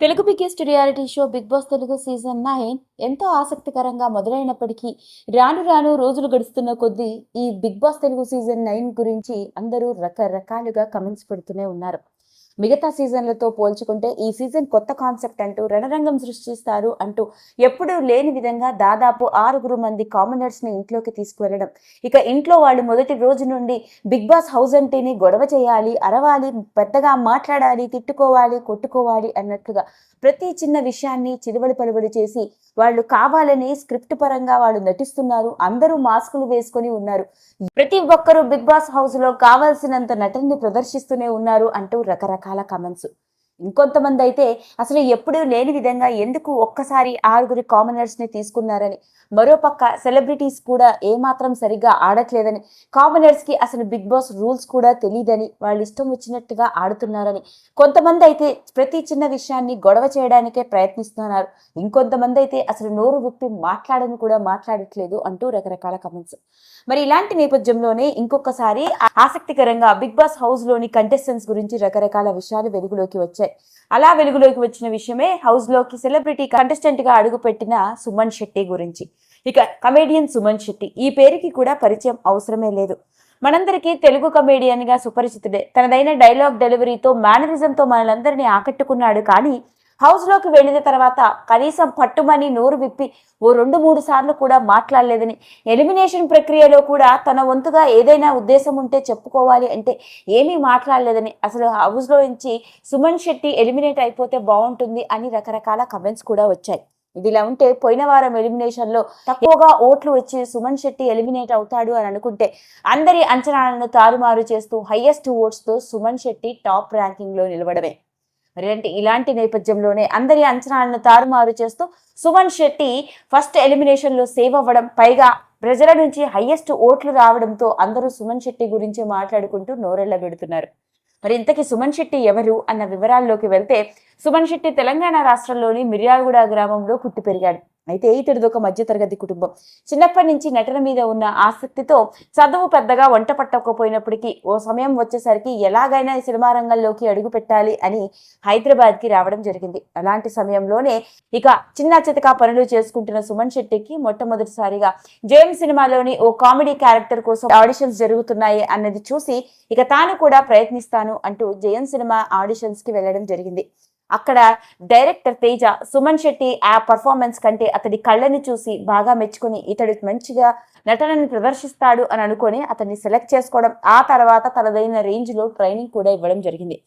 Telugu biggest reality show Bigg Boss Telugu season nine ఎంతో ఆసక్తికరంగా మొదలైనప్పటికీ రాను రాను రోజులు గడుస్తున్న కొద్దీ ఈ Bigg Boss Telugu season nine గురించి అందరూ రకరకాలుగా కమెంట్స్ పెడుతూనే ఉన్నారు. మిగతా సీజన్లతో పోల్చుకుంటే ఈ సీజన్ కొత్త కాన్సెప్ట్ అంటూ రణరంగం సృష్టిస్తారు అంటూ ఎప్పుడూ లేని విధంగా దాదాపు ఆరుగురు మంది కామనర్స్ని ఇంట్లోకి తీసుకువెళ్ళడం. ఇక ఇంట్లో వాళ్ళు మొదటి రోజు నుండి బిగ్ బాస్ హౌస్ అంటేనే గొడవ చేయాలి అరవాలి పెద్దగా మాట్లాడాలి తిట్టుకోవాలి కొట్టుకోవాలి అన్నట్లుగా ప్రతి చిన్న విషయాన్ని చిలువలు పలువలు చేసి వాళ్ళు కావాలని స్క్రిప్ట్ పరంగా వాళ్ళు నటిస్తున్నారు అందరూ మాస్కులు వేసుకొని ఉన్నారు. ప్రతి ఒక్కరూ బిగ్ బాస్ హౌస్లో కావాల్సినంత నటనని ప్రదర్శిస్తూనే ఉన్నారు అంటూ రకరకాల రకరకాల కమెంట్స్ ఇంకొంతమంది అయితే అసలు ఎప్పుడూ లేని విధంగా ఎందుకు ఒక్కసారి ఆరుగురి కామనర్స్ని తీసుకున్నారని మరోపక్క సెలబ్రిటీస్ కూడా ఏమాత్రం సరిగ్గా ఆడట్లేదని కామనర్స్కి అసలు బిగ్ బాస్ రూల్స్ కూడా తెలియదని వాళ్ళు ఇష్టం వచ్చినట్టుగా ఆడుతున్నారని. కొంతమంది అయితే ప్రతి చిన్న విషయాన్ని గొడవ చేయడానికే ప్రయత్నిస్తున్నారు. ఇంకొంతమంది అయితే అసలు నోరు విప్పి మాట్లాడని కూడా మాట్లాడట్లేదు అంటూ రకరకాల కమెంట్స్ మరి ఇలాంటి నేపథ్యంలోనే ఇంకొకసారి ఆసక్తికరంగా బిగ్ బాస్ హౌస్లోని కంటెస్టెంట్స్ గురించి రకరకాల విషయాలు వెలుగులోకి వచ్చాయి. అలా వెలుగులోకి వచ్చిన విషయమే హౌస్లోకి సెలబ్రిటీ కంటెస్టెంట్గా అడుగుపెట్టిన సుమన్ శెట్టి గురించి. ఇక కమేడియన్ సుమన్ శెట్టి ఈ పేరుకి కూడా పరిచయం అవసరమే లేదు. మనందరికీ తెలుగు కమేడియన్గా సుపరిచితుడే. తనదైన డైలాగ్ డెలివరీతో మేనరిజంతో మనలందరినీ ఆకట్టుకున్నాడు కానీ హౌస్లోకి వెళ్ళిన తర్వాత కనీసం పట్టుమని నోరు విప్పి ఓ రెండు మూడు సార్లు కూడా మాట్లాడలేదని. ఎలిమినేషన్ ప్రక్రియలో కూడా తన వంతుగా ఏదైనా ఉద్దేశం ఉంటే చెప్పుకోవాలి అంటే ఏమీ మాట్లాడలేదని. అసలు హౌస్లో నుంచి సుమన్ శెట్టి ఎలిమినేట్ అయిపోతే బాగుంటుంది అని రకరకాల కమెంట్స్ కూడా వచ్చాయి. ఇదిలా ఉంటే పోయిన వారం ఎలిమినేషన్లో తక్కువగా ఓట్లు వచ్చి సుమన్ శెట్టి ఎలిమినేట్ అవుతాడు అని అనుకుంటే అందరి అంచనాలను తారుమారు చేస్తూ హైయెస్ట్ ఓట్స్తో సుమన్ శెట్టి టాప్ ర్యాంకింగ్లో నిలవడమే అంటే ఇలాంటి నేపథ్యంలోనే అందరి అంచనాలను తారుమారు చేస్తూ సుమన్ శెట్టి ఫస్ట్ ఎలిమినేషన్లో సేవ్ అవ్వడం పైగా ప్రజల నుంచి హైయెస్ట్ ఓట్లు రావడంతో అందరూ సుమన్ శెట్టి గురించి మాట్లాడుకుంటూ నోరెళ్ళ పెడుతున్నారు మరి ఇంతకీ సుమన్ శెట్టి ఎవరు అన్న వివరాల్లోకి వెళ్తే సుమన్ శెట్టి తెలంగాణ రాష్ట్రంలోని మిర్యాలగూడ గ్రామంలో పుట్టి పెరిగాడు. అయితే ఇతడిది ఒక మధ్యతరగతి కుటుంబం. చిన్నప్పటి నుంచి నటన మీద ఉన్న ఆసక్తితో చదువు పెద్దగా వంట పట్టకపోయినప్పటికీ ఓ సమయం వచ్చేసరికి ఎలాగైనా సినిమా రంగంలోకి అడుగు పెట్టాలి అని హైదరాబాద్కి రావడం జరిగింది. అలాంటి సమయంలోనే ఇక చిన్న చితకా పనులు చేసుకుంటున్న సుమన్ శెట్టికి మొట్టమొదటిసారిగా జయం సినిమాలోని ఓ కామెడీ క్యారెక్టర్ కోసం ఆడిషన్స్ జరుగుతున్నాయి అన్నది చూసి ఇక తాను కూడా ప్రయత్నిస్తాను అంటూ జయం సినిమా ఆడిషన్స్కి వెళ్ళడం జరిగింది. అక్కడ డైరెక్టర్ తేజ సుమన్ శెట్టి ఆ పర్ఫార్మెన్స్ కంటే అతడి కళ్ళని చూసి బాగా మెచ్చుకొని ఇతడు మంచిగా నటనని ప్రదర్శిస్తాడు అని అనుకొని అతన్ని సెలెక్ట్ చేసుకోవడం ఆ తర్వాత తనదైన రేంజ్లో ట్రైనింగ్ కూడా ఇవ్వడం జరిగింది.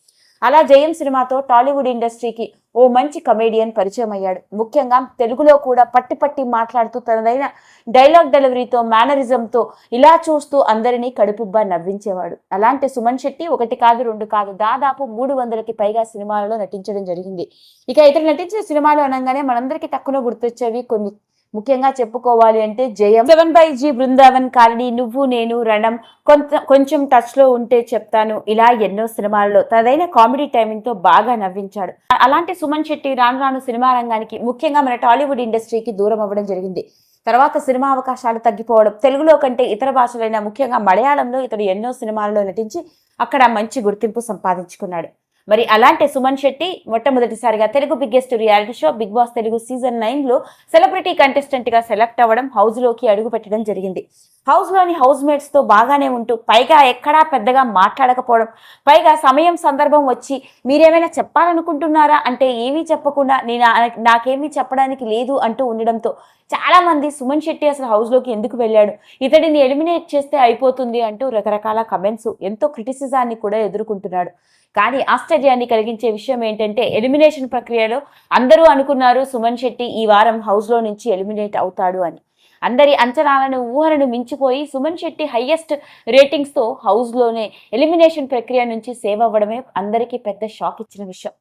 అలా జయం సినిమాతో టాలీవుడ్ ఇండస్ట్రీకి ఓ మంచి కమేడియన్ పరిచయం అయ్యాడు ముఖ్యంగా తెలుగులో కూడా పట్టి పట్టి మాట్లాడుతూ తనదైన డైలాగ్ డెలివరీతో మేనరిజంతో ఇలా చూస్తూ అందరినీ కడుపుబ్బా నవ్వించేవాడు. అలాంటి సుమన్ శెట్టి ఒకటి కాదు రెండు కాదు దాదాపు మూడు వందలకి పైగా సినిమాలలో నటించడం జరిగింది. ఇక ఇతరు నటించిన సినిమాలు అనగానే మనందరికీ తక్కువ గుర్తొచ్చేవి కొన్ని ముఖ్యంగా చెప్పుకోవాలి అంటే Jayam. Seven by G Brindavan colony Nuvvu Nenu Ranam కొంత కొంచెం టచ్లో ఉంటే చెప్తాను. ఇలా ఎన్నో సినిమాల్లో తనదైన కామెడీ టైమింగ్తో బాగా నవ్వించాడు. అలాంటి సుమన్ శెట్టి రాను రాను సినిమా రంగానికి ముఖ్యంగా మన టాలీవుడ్ ఇండస్ట్రీకి దూరం అవ్వడం జరిగింది. తర్వాత సినిమా అవకాశాలు తగ్గిపోవడం తెలుగులో కంటే ఇతర భాషలైన ముఖ్యంగా మలయాళంలో ఇతడు ఎన్నో సినిమాల్లో నటించి అక్కడ మంచి గుర్తింపు సంపాదించుకున్నాడు. మరి అలాంటి సుమన్ శెట్టి మొట్టమొదటిసారిగా Telugu biggest reality show Bigg Boss Telugu season నైన్లో సెలబ్రిటీ కంటెస్టెంట్గా సెలెక్ట్ అవ్వడం హౌస్లోకి అడుగు పెట్టడం జరిగింది. హౌస్లోని హౌస్ మేట్స్తో బాగానే ఉంటూ పైగా ఎక్కడా పెద్దగా మాట్లాడకపోవడం పైగా సమయం సందర్భం వచ్చి మీరేమైనా చెప్పాలనుకుంటున్నారా అంటే ఏమీ చెప్పకుండా నేను నాకేమీ చెప్పడానికి లేదు అంటూ ఉండడంతో చాలా మంది సుమన్ శెట్టి అసలు హౌస్లోకి ఎందుకు వెళ్ళాడు? ఇతడిని ఎలిమినేట్ చేస్తే అయిపోతుంది అంటూ రకరకాల కమెంట్స్ ఎంతో క్రిటిసిజాన్ని కూడా ఎదుర్కొంటున్నాడు. కానీ ఆశ్చర్యాన్ని కలిగించే విషయం ఏంటంటే ఎలిమినేషన్ ప్రక్రియలో అందరూ అనుకున్నారు సుమన్ శెట్టి ఈ వారం హౌస్లో నుంచి ఎలిమినేట్ అవుతాడు అని. అందరి అంచనాలను ఊహలను మించిపోయి సుమన్ శెట్టి హయ్యెస్ట్ రేటింగ్స్తో హౌస్లోనే ఎలిమినేషన్ ప్రక్రియ నుంచి సేవ్ అవ్వడమే అందరికీ పెద్ద షాక్ ఇచ్చిన విషయం.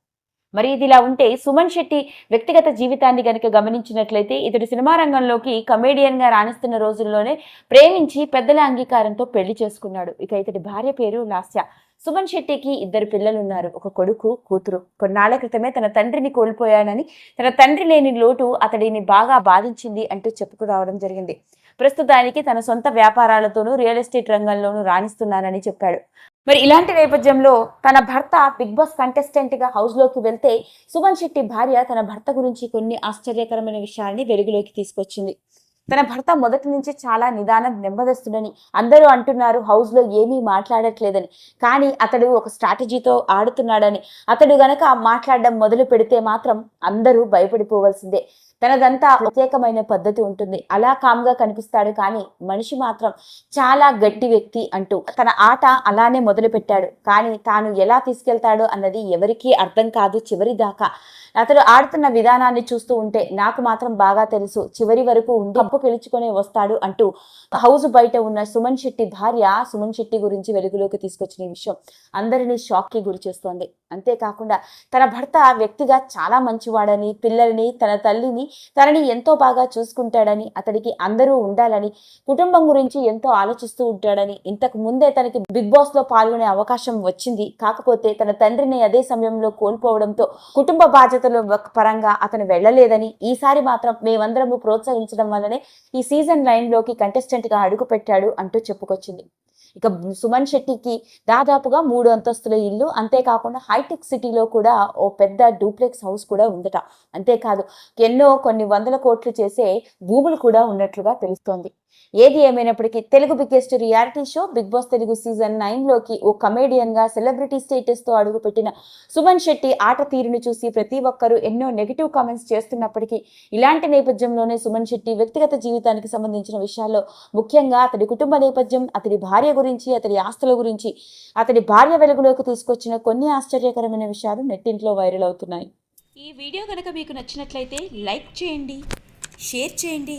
మరి ఇది ఇలా ఉంటే సుమన్ శెట్టి వ్యక్తిగత జీవితాన్ని గనుక గమనించినట్లయితే ఇతడు సినిమా రంగంలోకి కమేడియన్గా రాణిస్తున్న రోజుల్లోనే ప్రేమించి పెద్దల అంగీకారంతో పెళ్ళి చేసుకున్నాడు. ఇక ఇతడి భార్య పేరు లాస్య. సుమన్ శెట్టికి ఇద్దరు పిల్లలు ఉన్నారు ఒక కొడుకు కూతురు. కొన్నాళ్ళ క్రితమే తన తండ్రిని కోల్పోయానని తన తండ్రి లేని లోటు అతడిని బాగా బాధించింది అంటూ చెప్పుకురావడం జరిగింది. ప్రస్తుతానికి తన సొంత వ్యాపారాలతోనూ రియల్ ఎస్టేట్ రంగంలోనూ రాణిస్తున్నానని చెప్పాడు. మరి ఇలాంటి నేపథ్యంలో తన భర్త బిగ్ బాస్ కంటెస్టెంట్గా హౌస్లోకి వెళ్తే సుమన్ శెట్టి భార్య తన భర్త గురించి కొన్ని ఆశ్చర్యకరమైన విషయాల్ని వెలుగులోకి తీసుకొచ్చింది. తన భర్త మొదటి నుంచి చాలా నిదానం నెమ్మదస్తుడని అందరూ అంటున్నారు హౌస్లో ఏమీ మాట్లాడట్లేదని. కానీ అతడు ఒక స్ట్రాటజీతో ఆడుతున్నాడని. అతడు గనక మాట్లాడడం మొదలు పెడితే మాత్రం అందరూ భయపడిపోవాల్సిందే. తనదంతా ప్రత్యేకమైన పద్ధతి ఉంటుంది. అలా కామ్గా కనిపిస్తాడు కానీ మనిషి మాత్రం చాలా గట్టి వ్యక్తి అంటూ తన ఆట అలానే మొదలు పెట్టాడు కానీ తాను ఎలా తీసుకెళ్తాడో అన్నది ఎవరికీ అర్థం కాదు చివరి దాకా అతడు ఆడుతున్న విధానాన్ని చూస్తూ ఉంటే నాకు మాత్రం బాగా తెలుసు. చివరి వరకు ఉండి కప్పు గెలుచుకొని వస్తాడు అంటూ హౌస్ బయట ఉన్న సుమన్ శెట్టి భార్య సుమన్ శెట్టి గురించి వెలుగులోకి తీసుకొచ్చిన విషయం అందరినీ షాక్కి గురి చేస్తోంది. అంతేకాకుండా తన భర్త వ్యక్తిగా చాలా మంచివాడని పిల్లల్ని తన తల్లిని తనని ఎంతో బాగా చూసుకుంటాడని అతడికి అందరూ ఉండాలని కుటుంబం గురించి ఎంతో ఆలోచిస్తూ ఉంటాడని ఇంతకు ముందే తనకి బిగ్ బాస్లో పాల్గొనే అవకాశం వచ్చింది. కాకపోతే తన తండ్రిని అదే సమయంలో కోల్పోవడంతో కుటుంబ బాధ్యతల పరంగా అతను వెళ్ళలేదని ఈసారి మాత్రం మేమందరము ప్రోత్సహించడం వల్లనే ఈ సీజన్ లైన్లోకి కంటెస్టెంట్గా అడుగు పెట్టాడు అంటూ చెప్పుకొచ్చింది. ఇక సుమన్ శెట్టికి దాదాపుగా మూడు అంతస్తుల ఇల్లు అంతేకాకుండా హైటెక్ సిటీలో కూడా ఓ పెద్ద డూప్లెక్స్ హౌస్ కూడా ఉందట. అంతేకాదు ఎన్నో కొన్ని వందల కోట్లు చేసే భూములు కూడా ఉన్నట్లుగా తెలుస్తోంది. ఏది ఏమైనప్పటికీ Telugu biggest reality show Bigg Boss Telugu season నైన్లోకి ఓ కమేడియన్గా సెలబ్రిటీ స్టేటస్తో అడుగుపెట్టిన సుమన్ శెట్టి ఆట తీరును చూసి ప్రతి ఒక్కరూ ఎన్నో నెగిటివ్ కామెంట్స్ చేస్తున్నప్పటికీ ఇలాంటి నేపథ్యంలోనే సుమన్ శెట్టి వ్యక్తిగత జీవితానికి సంబంధించిన విషయాల్లో ముఖ్యంగా అతడి కుటుంబ నేపథ్యం అతడి భార్య గురించి అతడి ఆస్తుల గురించి అతడి భార్య వెలుగులోకి తీసుకొచ్చిన కొన్ని ఆశ్చర్యకరమైన విషయాలు నెట్టింట్లో వైరల్ అవుతున్నాయి. ఈ వీడియో కనుక మీకు నచ్చినట్లయితే లైక్ చేయండి షేర్ చేయండి.